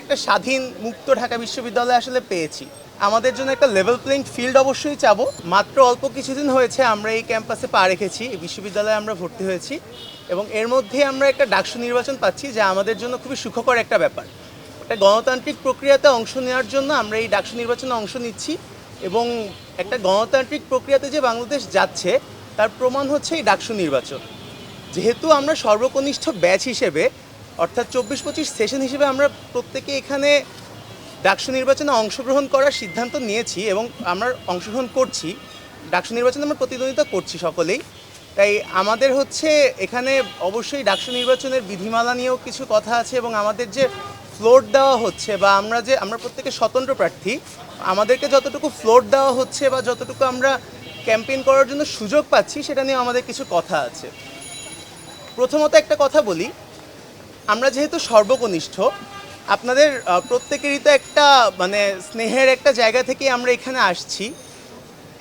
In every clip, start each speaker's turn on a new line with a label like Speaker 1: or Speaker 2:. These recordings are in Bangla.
Speaker 1: একটা স্বাধীন মুক্ত ঢাকা বিশ্ববিদ্যালয় আসলে পেয়েছি। আমাদের জন্য একটা লেভেল প্লেইং ফিল্ড অবশ্যই চাবো। মাত্র অল্প কিছুদিন হয়েছে আমরা এই ক্যাম্পাসে পা রেখেছি, এই বিশ্ববিদ্যালয়ে আমরা ভর্তি হয়েছি এবং এর মধ্যে আমরা একটা ডাকসু নির্বাচন পাচ্ছি, যা আমাদের জন্য খুবই সুখকর একটা ব্যাপার। একটা গণতান্ত্রিক প্রক্রিয়াতে অংশ নেওয়ার জন্য আমরা এই ডাকসু নির্বাচনে অংশ নিচ্ছি এবং একটা গণতান্ত্রিক প্রক্রিয়াতে যে বাংলাদেশ যাচ্ছে, তার প্রমাণ হচ্ছে এই ডাকসু নির্বাচন। যেহেতু আমরা সর্বকনিষ্ঠ ব্যাচ হিসেবে অর্থাৎ চব্বিশ পঁচিশ সেশন হিসেবে আমরা প্রত্যেকে এখানে ডাকসু নির্বাচনে অংশগ্রহণ করার সিদ্ধান্ত নিয়েছি এবং আমরা অংশগ্রহণ করছি। ডাকসু নির্বাচনে আমরা প্রতিদ্বন্দ্বিতা করছি সকলেই। তাই আমাদের হচ্ছে এখানে অবশ্যই ডাকসু নির্বাচনের বিধিমালা নিয়েও কিছু কথা আছে এবং আমাদের যে ফ্লোট দেওয়া হচ্ছে বা আমরা যে, আমরা প্রত্যেকে স্বতন্ত্র প্রার্থী, আমাদেরকে যতটুকু ফ্লোট দেওয়া হচ্ছে বা যতটুকু আমরা ক্যাম্পেইন করার জন্য সুযোগ পাচ্ছি, সেটা নিয়ে আমাদের কিছু কথা আছে। প্রথমত একটা কথা বলি আমরা যেহেতু সর্বকনিষ্ঠ, আপনাদের প্রত্যেকেরই তো একটা মানে স্নেহের একটা জায়গা থেকে আমরা এখানে আসছি।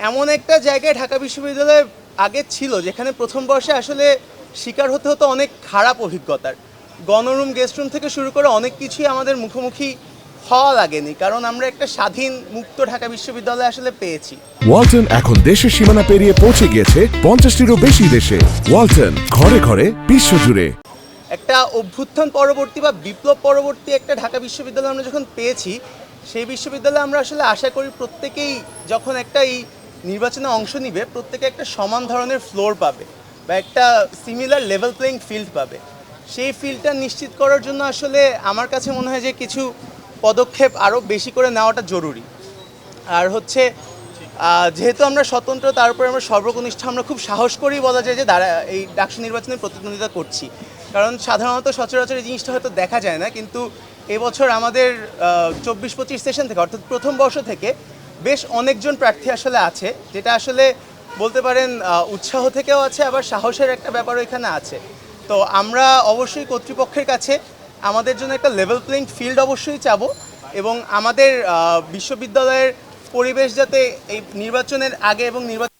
Speaker 1: এমন একটা জায়গায় ঢাকা বিশ্ববিদ্যালয় আগে ছিল, যেখানে প্রথম বর্ষে আসলে শিকার হতে হতো অনেক খারাপ অভিজ্ঞতার। গণরুম, গেস্ট রুম থেকে শুরু করে অনেক কিছুই আমাদের মুখোমুখি হওয়া লাগেনি, কারণ আমরা একটা স্বাধীন, মুক্ত ঢাকা বিশ্ববিদ্যালয় আসলে পেয়েছি।
Speaker 2: ওয়ালটন এখন দেশের সীমানা পেরিয়ে পৌঁছে গিয়েছে পঞ্চাশটিরও বেশি দেশে। ওয়ালটন, ঘরে ঘরে বিশ্বজুড়ে
Speaker 1: একটা অভ্যুত্থান পরবর্তী বা বিপ্লব পরবর্তী একটা ঢাকা বিশ্ববিদ্যালয় আমরা যখন পেয়েছি, সেই বিশ্ববিদ্যালয়ে আমরা আসলে আশা করি প্রত্যেকেই যখন একটা এই নির্বাচনে অংশ নিবে, প্রত্যেকে একটা সমান ধরনের ফ্লোর পাবে বা একটা সিমিলার লেভেল প্লেইং ফিল্ড পাবে। সেই ফিল্ডটা নিশ্চিত করার জন্য আসলে আমার কাছে মনে হয় যে কিছু পদক্ষেপ আরও বেশি করে নেওয়াটা জরুরি। আর হচ্ছে যেহেতু আমরা স্বতন্ত্র তার উপরে আমরা সর্বকনিষ্ঠ, আমরা খুব সাহস করেই বলা যায় যে দ্বারা এই ডাকসু নির্বাচনে প্রতিদ্বন্দ্বিতা করছি। কারণ সাধারণত সচরাচর এই জিনিসটা হয়তো দেখা যায় না, কিন্তু এবছর আমাদের চব্বিশ পঁচিশ সেশন থেকে, অর্থাৎ প্রথম বর্ষ থেকে বেশ অনেকজন প্রার্থী আসলে আছে, যেটা আসলে বলতে পারেন উৎসাহ থেকেও আছে, আবার সাহসের একটা ব্যাপারও এখানে আছে। তো আমরা অবশ্যই কর্তৃপক্ষের কাছে আমাদের জন্য একটা লেভেল প্লেইং ফিল্ড অবশ্যই চাবো এবং আমাদের বিশ্ববিদ্যালয়ের পরিবেশ যাতে এই নির্বাচনের আগে এবং নির্বাচন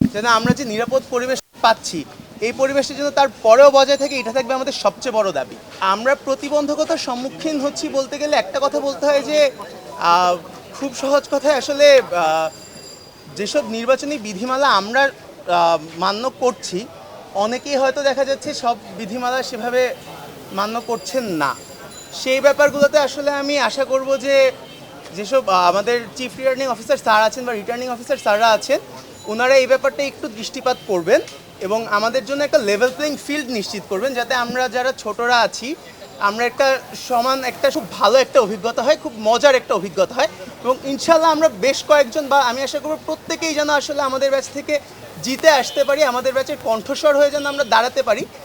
Speaker 1: যেন আমরা যে নিরাপদ পরিবেশ পাচ্ছি, এই পরিবেশের জন্য তার পরেও বজায় থাকে, এটা থাকবে আমাদের সবচেয়ে বড় দাবি। আমরা প্রতিবন্ধকতার সম্মুখীন হচ্ছি বলতে গেলে একটা কথা বলতে হয় যে খুব সহজ কথায় আসলে যেসব নির্বাচনী বিধিমালা আমরা মান্য করছি, অনেকেই হয়তো দেখা যাচ্ছে সব বিধিমালা সেভাবে মান্য করছেন না। সেই ব্যাপারগুলোতে আসলে আমি আশা করব যে যেসব আমাদের চিফ রিটার্নিং অফিসার স্যার আছেন বা রিটার্নিং অফিসার স্যাররা আছেন ওনারা এই ব্যাপারটা একটু দৃষ্টিপাত করবেন এবং আমাদের জন্য একটা লেভেল প্লেইং ফিল্ড নিশ্চিত করবেন যাতে আমরা যারা ছোটরা আছি, আমরা একটা সমান, একটা খুব ভালো একটা অভিজ্ঞতা হয়, খুব মজার একটা অভিজ্ঞতা হয় এবং ইনশাল্লাহ আমরা বেশ কয়েকজন বা আমি আশা করব প্রত্যেকেই যেন আসলে আমাদের ব্যাচ থেকে জিতে আসতে পারি, আমাদের ব্যাচের কণ্ঠস্বর হয়ে যেন আমরা দাঁড়াতে পারি।